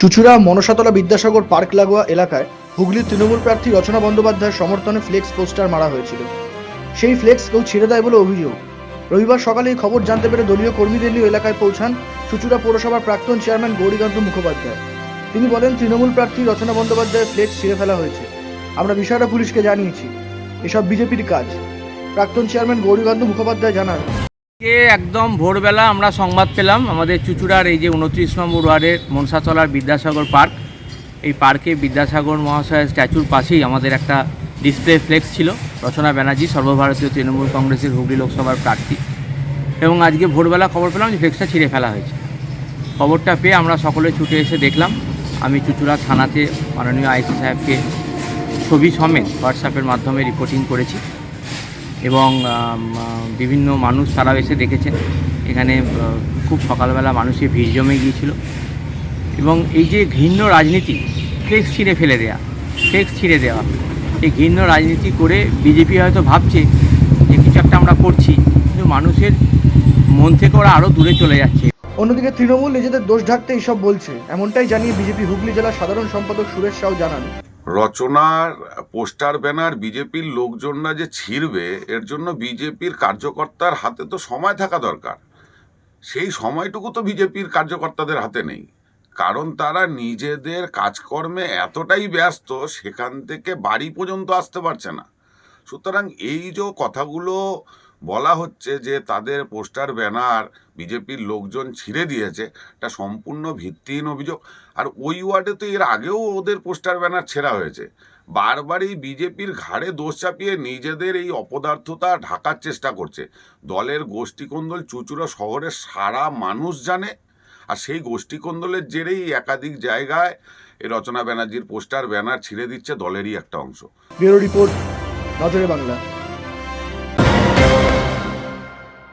Chuchura Manasatala Vidyasagar park লাগোয়া এলাকায় হুগলির তৃণমূল প্রার্থী রচনা বন্দ্যোপাধ্যায়ের সমর্থনে ফ্লেক্স পোস্টার মারা হয়েছিল। সেই ফ্লেক্স কেউ ছিঁড়ে দেয় বলে অভিযোগ। রবিবার সকালে এই খবর জানতে পেরে দলীয় কর্মীদের নিয়ে এলাকায় পৌঁছান চুচুড়া পৌরসভার প্রাক্তন চেয়ারম্যান গৌরীকান্ত মুখোপাধ্যায়। তিনি বলেন, তৃণমূল প্রার্থী রচনা বন্দ্যোপাধ্যায়ের ফ্লেক্স ছিঁড়ে ফেলা হয়েছে। আমরা বিষয়টা পুলিশকে জানিয়েছি। এসব বিজেপির কাজ। প্রাক্তন চেয়ারম্যান গৌরীকান্ত মুখোপাধ্যায় জানান আজকে একদম ভোরবেলা আমরা সংবাদ পেলাম আমাদের চুচুড়ার এই যে উনত্রিশ নম্বর ওয়ার্ডের মনসাতলার বিদ্যাসাগর পার্ক। এই পার্কে বিদ্যাসাগর মহাশয়ের স্ট্যাচুর পাশেই আমাদের একটা ডিসপ্লে ফ্লেক্স ছিল, রচনা ব্যানার্জি, সর্বভারতীয় তৃণমূল কংগ্রেসের হুগলি লোকসভার প্রার্থী। এবং আজকে ভোরবেলা খবর পেলাম যে ফ্লেক্সটা ছিঁড়ে ফেলা হয়েছে। খবরটা পেয়ে আমরা সকলে ছুটে এসে দেখলাম, আমি চুচুড়া থানাতে মাননীয় আইসি সাহেবকে ছবি সমেত হোয়াটসঅ্যাপের মাধ্যমে রিপোর্টিং করেছি। এবং বিভিন্ন মানুষ তারাও এসে দেখেছেন এখানে খুব সকালবেলা মানুষের ভিড় জমে গিয়েছিল। এবং এই যে ঘৃণ্য রাজনীতি, ফ্লেক্স ছিঁড়ে ফেলে দেয়া, ফ্লেক্স ছিঁড়ে দেওয়া, এই ঘৃণ্য রাজনীতি করে বিজেপি হয়তো ভাবছে যে কিছু একটা আমরা করছি, কিন্তু মানুষের মন থেকে ওরা আরও দূরে চলে যাচ্ছে। অন্যদিকে তৃণমূল নিজেদের দোষ ঢাকতে এইসব বলছে, এমনটাই জানিয়ে বিজেপি হুগলি জেলার সাধারণ সম্পাদক সুরেশ সাউ জানান। রচনার, পোস্টার, ব্যানার, বিজেপির লোকজনরা যে ছিঁড়বে, এর জন্য বিজেপির কার্যকর্তার হাতে তো সময় থাকা দরকার। সেই সময়টুকু তো বিজেপির কার্যকর্তাদের হাতে নেই। কারণ তারা নিজেদের কাজকর্মে এতটাই ব্যস্ত, সেখান থেকে বাড়ি পর্যন্ত আসতে পারছে না। সুতরাং এই যে কথাগুলো বলা হচ্ছে যে তাদের পোস্টার, ব্যানার বিজেপির লোকজন ছিঁড়ে দিয়েছে। এটা সম্পূর্ণ ভিত্তিহীন অভিযোগ। আর ওই ওয়ার্ডে তো এর আগেও ওদের পোস্টার, ব্যানার ছেঁড়া হয়েছে। বারবারই বিজেপির ঘাড়ে দোষ চাপিয়ে নিজেদের এই অপদার্থতা ঢাকার চেষ্টা করছে। দলের গোষ্ঠীকন্দল চুচুড়া শহরের সারা মানুষ জানে। আর সেই গোষ্ঠীকন্দলের জেরেই একাধিক জায়গায় এই রচনা ব্যানার্জির পোস্টার, ব্যানার ছিঁড়ে দিচ্ছে দলেরই একটা অংশ। রিপোর্ট বাংলা।